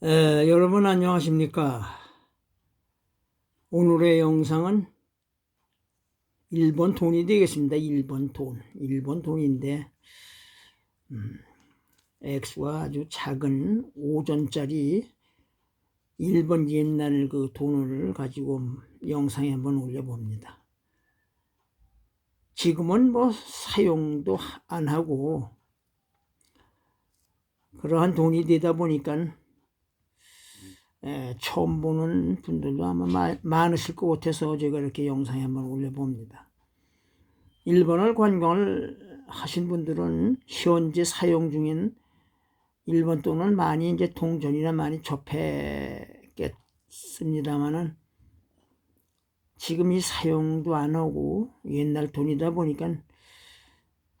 에, 여러분 안녕하십니까? 오늘의 영상은 일본 돈이 되겠습니다. 일본 돈. 일본 돈인데, 음, 액수가 아주 작은 5전짜리 일본 옛날 그 돈을 가지고 영상에 한번 올려봅니다. 지금은 뭐 사용도 안 하고, 그러한 돈이 되다 보니까 에, 처음 보는 분들도 아마 마, 많으실 것 같아서 제가 이렇게 영상에 한번 올려봅니다. 일본을 관광을 하신 분들은 현재 사용 중인 일본 돈을 많이 이제 동전이나 많이 접했겠습니다만은 지금 이 사용도 안 하고 옛날 돈이다 보니까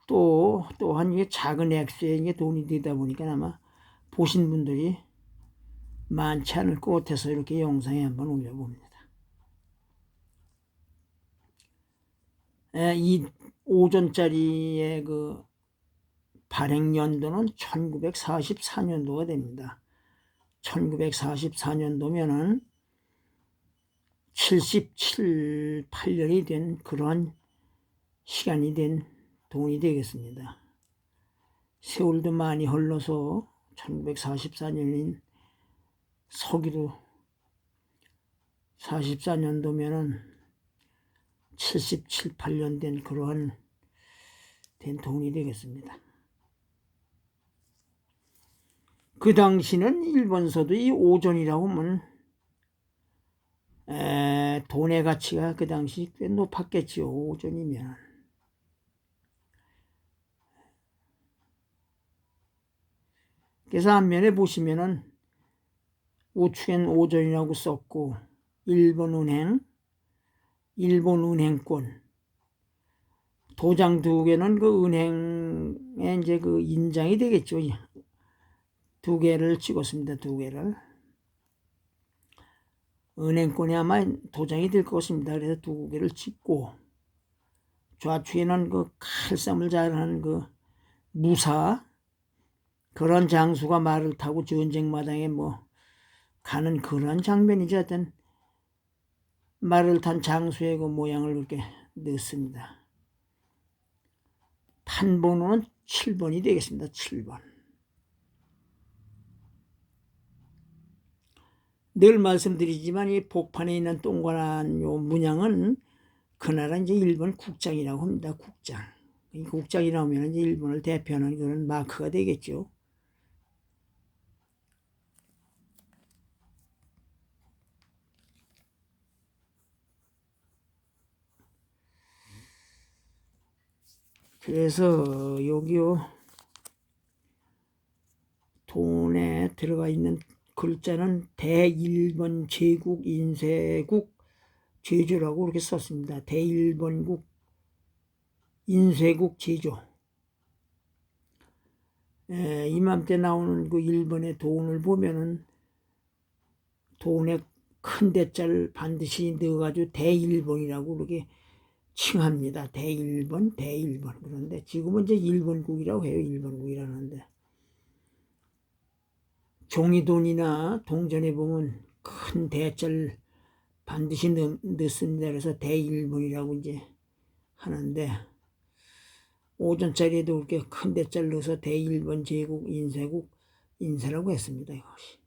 또 또한 이게 작은 액수의 이게 돈이 되다 보니까 아마 보신 분들이 많지 않을 것 같아서 이렇게 영상에 한번 올려봅니다. 에, 이 5전짜리의 그 발행 연도는 1944년도가 됩니다. 1944년도면은 77, 8년이 된 그러한 시간이 된 돈이 되겠습니다. 세월도 많이 흘러서 1944년인 서기로 44년도면은 77, 8년 된 그러한 된 돈이 되겠습니다. 그 당시는 일본서도 이 오전이라고 하면 에, 돈의 가치가 그 당시 꽤 높았겠지요. 오전이면. 그래서 앞면에 보시면은 우측엔 오전이라고 썼고 일본은행, 일본은행권 도장 두 개는 그 은행에 이제 그 인장이 되겠죠. 두 개를 찍었습니다. 두 개를. 은행권이 아마 도장이 될 것입니다. 그래서 두 개를 찍고 좌측에는 그 칼싸움을 잘하는 그 무사 그런 장수가 말을 타고 전쟁 마당에 뭐 가는 그런 장면이지 하여튼 말을 탄 장수의 그 모양을 그렇게 넣습니다. 판번호는 7번이 되겠습니다. 7번. 늘 말씀드리지만 이 복판에 있는 동그란 요 문양은 그 나라 이제 일본 국장이라고 합니다. 국장. 이 국장이라고 하면 이제 일본을 대표하는 그런 마크가 되겠죠. 그래서 여기요 돈에 들어가 있는 글자는 대일본 제국 인쇄국 제조라고 이렇게 썼습니다. 대일본국 인쇄국 제조. 에, 이맘때 나오는 그 일본의 돈을 보면은 돈에 큰 대자를 반드시 넣어가지고 대일본이라고 그렇게 칭합니다. 대일본, 대일본. 그런데 지금은 이제 일본국이라고 해요. 일본국이라는데. 종이돈이나 동전에 보면 큰 대자를 반드시 넣, 넣습니다. 그래서 대일본이라고 이제 하는데, 오전짜리에도 그렇게 큰 대자를 넣어서 대일본 제국 인쇄국 인쇄라고 했습니다. 이것이.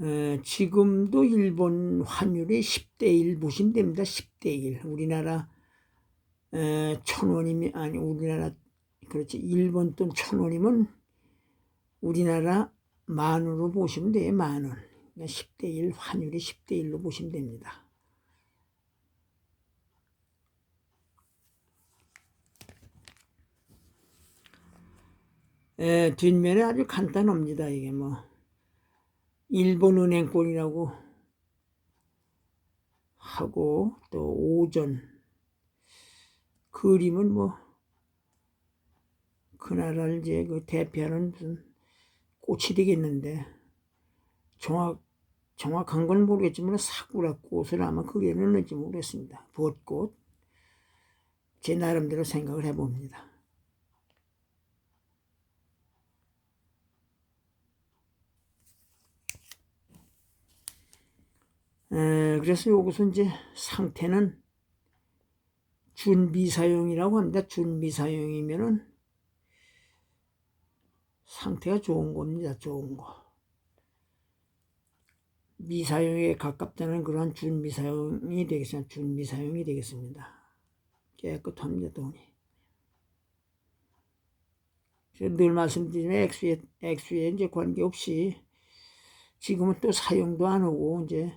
에, 지금도 일본 환율이 10대 1 보시면 됩니다. 10대 1. 우리나라 에, 천 원이면 아니 우리나라 그렇지 일본 돈 천 원이면 우리나라 만으로 보시면 돼요. 만 원. 그러니까 10대 1 환율이 10대 1로 보시면 됩니다. 에, 뒷면에 아주 간단합니다. 이게 뭐 일본은행권이라고 하고 또 오전 그림은 뭐 그 나라를 이제 그 대표하는 무슨 꽃이 되겠는데 정확 정확한 건 모르겠지만 사쿠라 꽃을 아마 그려놓는지 모르겠습니다. 벚꽃 제 나름대로 생각을 해봅니다. 에, 그래서 여기서 이제 상태는 준비 사용이라고 합니다. 준비 사용이면은 상태가 좋은 겁니다. 좋은 거. 미사용에 가깝다는 그런 준미사용이 되겠습니다. 준미사용이 되겠습니다. 깨끗합니다, 돈이. 늘 말씀드리면 액수에, 액수에 이제 관계없이 지금은 또 사용도 안 하고 이제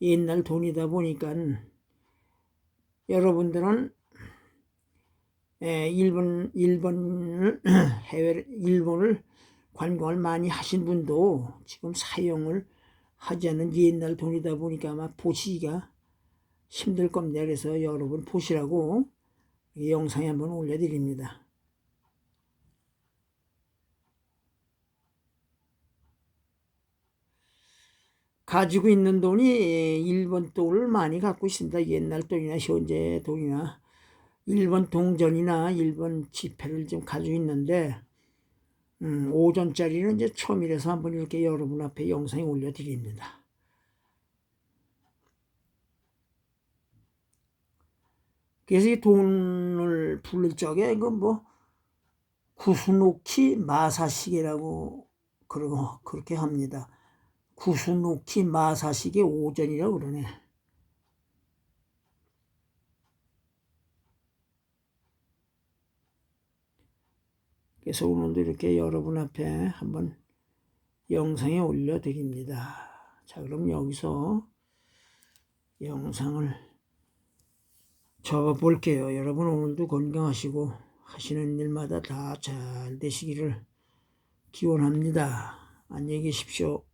옛날 돈이다 보니까 여러분들은 예, 일본, 일본을, 해외, 일본을 관광을 많이 하신 분도 지금 사용을 하지 않는 옛날 돈이다 보니까 아마 보시기가 힘들 겁니다. 그래서 여러분 보시라고 이 영상에 한번 올려드립니다. 가지고 있는 돈이 일본 돈을 많이 갖고 있습니다. 옛날 돈이나 현재 돈이나 일본 동전이나 일본 지폐를 좀 가지고 있는데 음, 5전짜리는 이제 처음이라서 한번 이렇게 여러분 앞에 영상에 올려드립니다. 그래서 이 돈을 부를 적에 이거 뭐 구수노키 마사시계라고 그러고 그렇게 합니다. 구수노키 마사시계 오전이라고 그러네. 그래서 오늘도 이렇게 여러분 앞에 한번 영상에 올려드립니다. 자, 그럼 여기서 영상을 접어 볼게요. 여러분 오늘도 건강하시고 하시는 일마다 다 잘 되시기를 기원합니다. 안녕히 계십시오.